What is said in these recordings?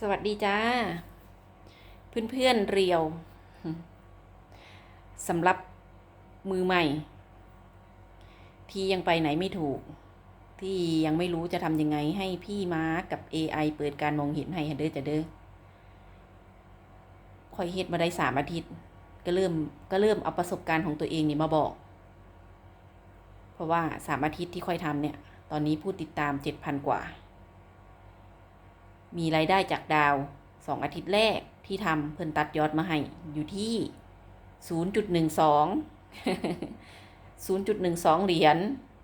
สวัสดีจ้า เพื่อนๆเรียวสำหรับมือใหม่ ที่ยังไปไหนไม่ถูก ที่ยังไม่รู้จะทำยังไงให้พี่ม้ากับ AI เปิดการมองเห็นให้เด้อจะเด้อคอยเฮ็ดมาได้สามอาทิตย์ ก็เริ่มก็เริ่มเอาประสบการณ์ของตัวเองนี่มาบอก เพราะว่าสามอาทิตย์ที่ค่อยทำเนี่ย ตอนนี้ผู้ติดตามเจ็ดพันกว่า มีรายได้จากดาวสองอาทิตย์แรกที่ทำเพิ่นตัดยอดมาให้ อยู่ที่ศูนย์จุดหนึ่งสองศูนย์จุดหนึ่งสองเหรียญ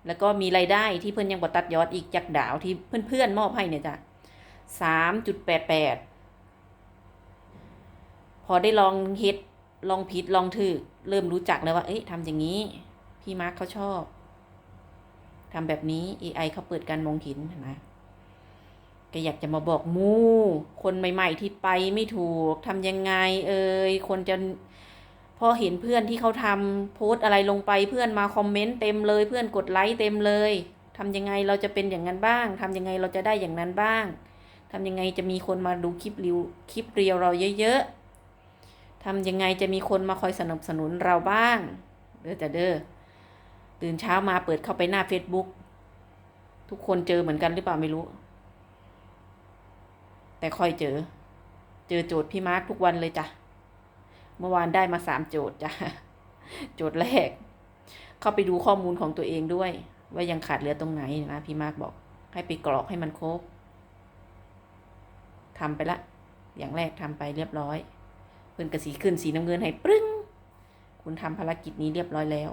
แล้วก็มีรายได้ที่เพิ่นยังบ่ตัดยอดอีกจากดาวที่เพื่อนๆมอบให้เนี่ยจ้ะสามจุดแปดแปดพอได้ลองเฮ็ดลองผิดลองถูกเริ่มรู้จักแล้วว่า เอ้ยทำอย่างนี้ พี่มาร์คเขาชอบทำแบบนี้ AI เขาเปิดการมองเห็นนะ ก็อยากจะมาบอกมูคนใหม่ ๆ ที่ไปไม่ถูกทำยังไง เอ่ยคนจะพอเห็นเพื่อนที่เขาทำโพสอะไรลงไปเพื่อนมาคอมเมนต์เต็มเลยเพื่อนกดไลค์เต็มเลยทำยังไงเราจะเป็นอย่างนั้นบ้างทำยังไงเราจะได้อย่างนั้นบ้างทำยังไงจะมีคนมาดูคลิปรีวคลิปเรียวเราเยอะๆทำยังไงจะมีคนมาคอยสนับสนุนเราบ้างเด้อจะเด้อตื่นเช้ามาเปิดเข้าไปหน้า Facebook ทุกคนเจอเหมือนกันหรือเปล่าไม่รู้ แต่ค่อยเจอ เจอโจทย์พี่มาร์คทุกวันเลยจ้ะ เมื่อวานได้มาสามโจทย์จ้ะ โจทย์แรก เข้าไปดูข้อมูลของตัวเองด้วย ว่ายังขาดเหลือตรงไหนนะพี่มาร์คบอก ให้ไปกรอกให้มันครบทำไปละ อย่างแรกทำไปเรียบร้อยเพิ่นกระสีขึ้นสีน้ำเงินให้ปรึ้ง คุณทำภารกิจนี้เรียบร้อยแล้ว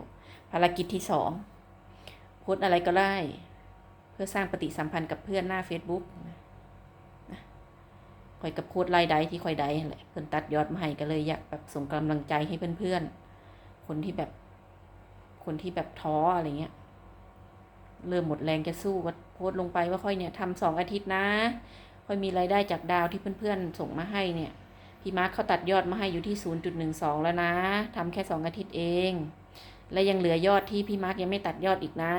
ภารกิจที่สองโพสอะไรก็ได้ เพื่อสร้างปฏิสัมพันธ์กับเพื่อนหน้า Facebook คอยกับโพดไล่ได้ที่คอยได้แหละเพิ่นตัดยอดมาให้ก็เลยอยากแบบส่งกำลังใจให้เพื่อนๆ คนที่แบบ คนที่แบบท้ออะไรเงี้ย เริ่มหมดแรงจะสู้ก็โพสต์ลงไปว่าค่อยเนี่ยทำสองอาทิตย์นะ ค่อยมีรายได้จากดาวที่เพื่อนๆ ส่งมาให้เนี่ย พี่มาร์คเขาตัดยอดมาให้อยู่ที่ศูนย์จุดหนึ่งสองแล้วนะทำแค่สองอาทิตย์เอง และยังเหลือยอดที่พี่มาร์คยังไม่ตัดยอดอีกนะ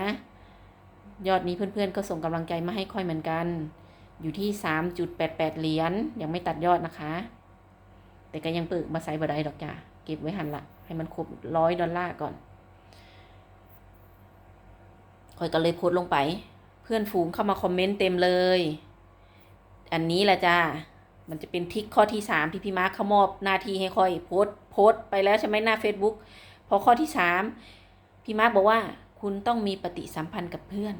ยอดนี้เพื่อนๆ ก็ส่งกำลังใจมาให้ค่อยเหมือนกัน อยู่ที่สามจุดแปดแปดเหรียญยังไม่ตัดยอดนะคะ แต่ก็ยังเปิดมาใส่บดได้ดอกจ้าเก็บไว้หันละให้มันครบร้อยดอลลาร์ก่อนคอยก็เลยโพสต์ลงไป เพื่อนฝูงเข้ามาคอมเมนต์เต็มเลย อันนี้แหละจ้ามันจะเป็นทิกข้อที่สามที่พี่มาร์คเขามอบหน้าที่ให้ค่อยโพสต์โพสต์ไปแล้วใช่ไหมหน้า Facebook พอข้อที่สามพี่มาร์คบอกว่าคุณต้องมีปฏิสัมพันธ์กับเพื่อน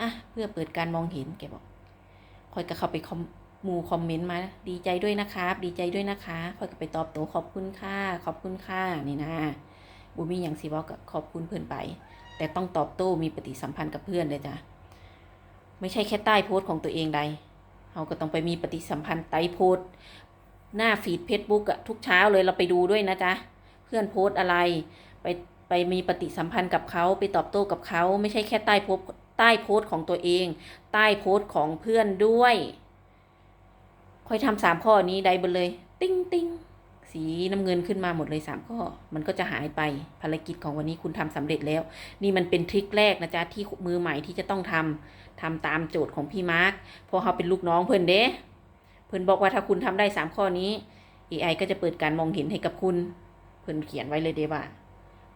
อะเพื่อเปิดการมองเห็นแกบอก คอยก็เข้าไปคอมมูคอมเมนต์มา ดีใจด้วยนะครับ ดีใจด้วยนะคะคอยก็ไปตอบโต้ขอบคุณค่ะ ขอบคุณค่ะ นี่นะบูมีอย่างสิบอกก็ขอบคุณเพื่อนไป แต่ต้องตอบโต้มีปฏิสัมพันธ์กับเพื่อนเลยจ้ะ ไม่ใช่แค่ใต้โพสต์ของตัวเองใดเราก็ต้องไปมีปฏิสัมพันธ์ใต้โพสต์หน้าฟีดเฟซบุ๊กอะทุกเช้าเลยเราไปดูด้วยนะจ๊ะ เพื่อนโพสต์อะไร ไปไปมีปฏิสัมพันธ์กับเขาไปตอบโต้กับเขาไม่ใช่แค่ใต้โพสต์ ใต้โพสต์ของตัวเอง ใต้โพสต์ของเพื่อนด้วยค่อยทำสามข้อนี้ได้บนเลย ติ้งติ้งสีน้ำเงินขึ้นมาหมดเลยสามข้อ มันก็จะหายไปภารกิจของวันนี้คุณทำสำเร็จแล้ว นี่มันเป็นทริคแรกนะจ๊ะที่มือใหม่ที่จะต้องทำทำตามโจทย์ของพี่มาร์คเพราะเขาเป็นลูกน้องเพื่อนเด้เพื่อนบอกว่าถ้าคุณทำได้สามข้อนี้ AI ก็จะเปิดการมองเห็นให้กับคุณ เพื่อนเขียนไว้เลยเด้ว่า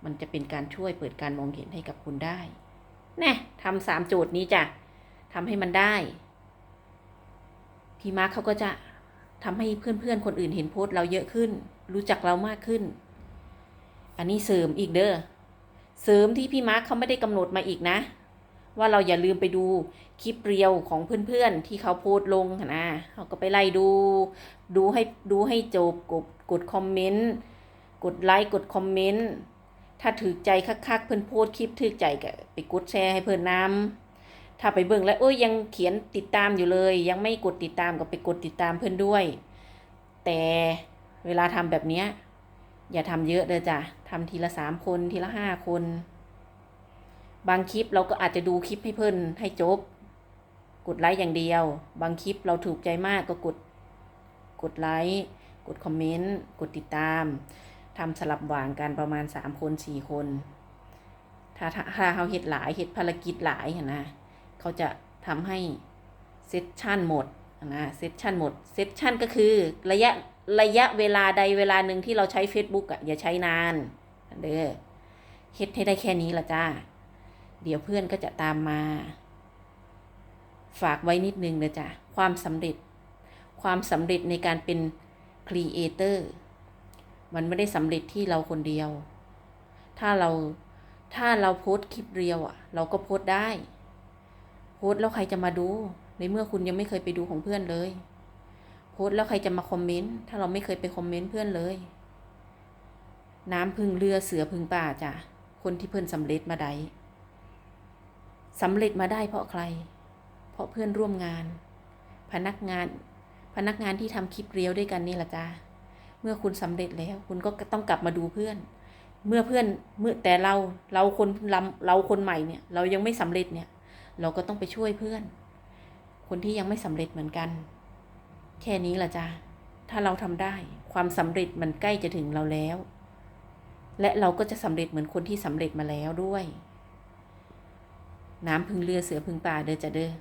มันจะเป็นการช่วยเปิดการมองเห็นให้กับคุณได้ แน่ทำสามโจทย์นี้จ้ะทำให้มันได้ พี่มาร์คเขาก็จะทำให้เพื่อนๆ คนอื่นเห็นโพสต์เราเยอะขึ้น รู้จักเรามากขึ้น อันนี้เสริมอีกเด้อ เสริมที่พี่มาร์คเขาไม่ได้กำหนดมาอีกนะ ว่าเราอย่าลืมไปดูคลิปเรียวของเพื่อนๆ ที่เขาโพสต์ลงนะเขาก็ไปไล่ดู ดูให้ดูให้จบกดกดคอมเมนต์ กดไลค์กดคอมเมนต์ ถ้าถือใจคักๆเพื่อนโพสคลิปถือใจก็ไปกดแชร์ให้เพื่อนนำถ้าไปเบิ่งแล้วเอ้ยยังเขียนติดตามอยู่เลย ยังไม่กดติดตามก็ไปกดติดตามเพื่อนด้วย แต่เวลาทำแบบเนี้ยอย่าทำเยอะเลยจ้ะทำทีละสามคนทีละห้าคน บางคลิปเราก็อาจจะดูคลิปให้เพื่อนให้จบ กดไลค์อย่างเดียว บางคลิปเราถูกใจมากก็กด กดไลค์กดคอมเมนต์กดติดตาม ทำสลับวางกันประมาณสามคนสี่คน ถ้าถ้าเขาเห็ดหลายเห็ดภารกิจหลายนะเขาจะทำให้เซสชันหมดนะเซสชันหมดเซสชันก็คือระยะระยะเวลาใดเวลาหนึ่งที่เราใช้ Facebook อะอย่าใช้นานเด้อเฮ็ดให้ได้แค่นี้ละจ้า เดี๋ยวเพื่อนก็จะตามมา ฝากไว้นิดนึงนะจ๊ะความสำเร็จ ความสำเร็จในการเป็นครีเอเตอร์ มันไม่ได้สำเร็จที่เราคนเดียว ถ้าเราถ้าเราโพสต์คลิปเรียวอะ เราก็โพสต์ได้ โพสต์แล้วใครจะมาดู ในเมื่อคุณยังไม่เคยไปดูของเพื่อนเลย โพสต์แล้วใครจะมาคอมเมนต์ ถ้าเราไม่เคยไปคอมเมนต์เพื่อนเลย น้ำพึ่งเรือเสือพึ่งป่าจ้ะ คนที่เพื่อนสำเร็จมาได้สำเร็จมาได้เพราะใคร เพราะเพื่อนร่วมงาน พนักงาน พนักงานที่ทำคลิปเรียวด้วยกันนี่แหละจ้า เมื่อคุณสำเร็จแล้ว คุณก็ต้องกลับมาดูเพื่อน เมื่อเพื่อนเมื่อแต่เราเราคนลำเราคนใหม่เนี่ย เรายังไม่สำเร็จเนี่ย เราก็ต้องไปช่วยเพื่อน คนที่ยังไม่สำเร็จเหมือนกัน แค่นี้ละจ้าถ้าเราทำได้ความสำเร็จมันใกล้จะถึงเราแล้ว และเราก็จะสำเร็จเหมือนคนที่สำเร็จมาแล้วด้วย น้ำพึ่งเรือเสือพึ่งป่าเด้อจะเด้อ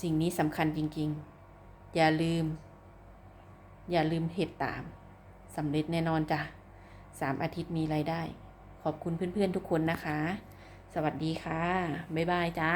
สิ่งนี้สำคัญจริงๆ อย่าลืม อย่าลืมเหตุตามสำเร็จแน่นอนจ้ะสามอาทิตย์มีรายได้ ขอบคุณเพื่อนๆทุกคนนะคะ สวัสดีค่ะ บ๊ายบายจ้า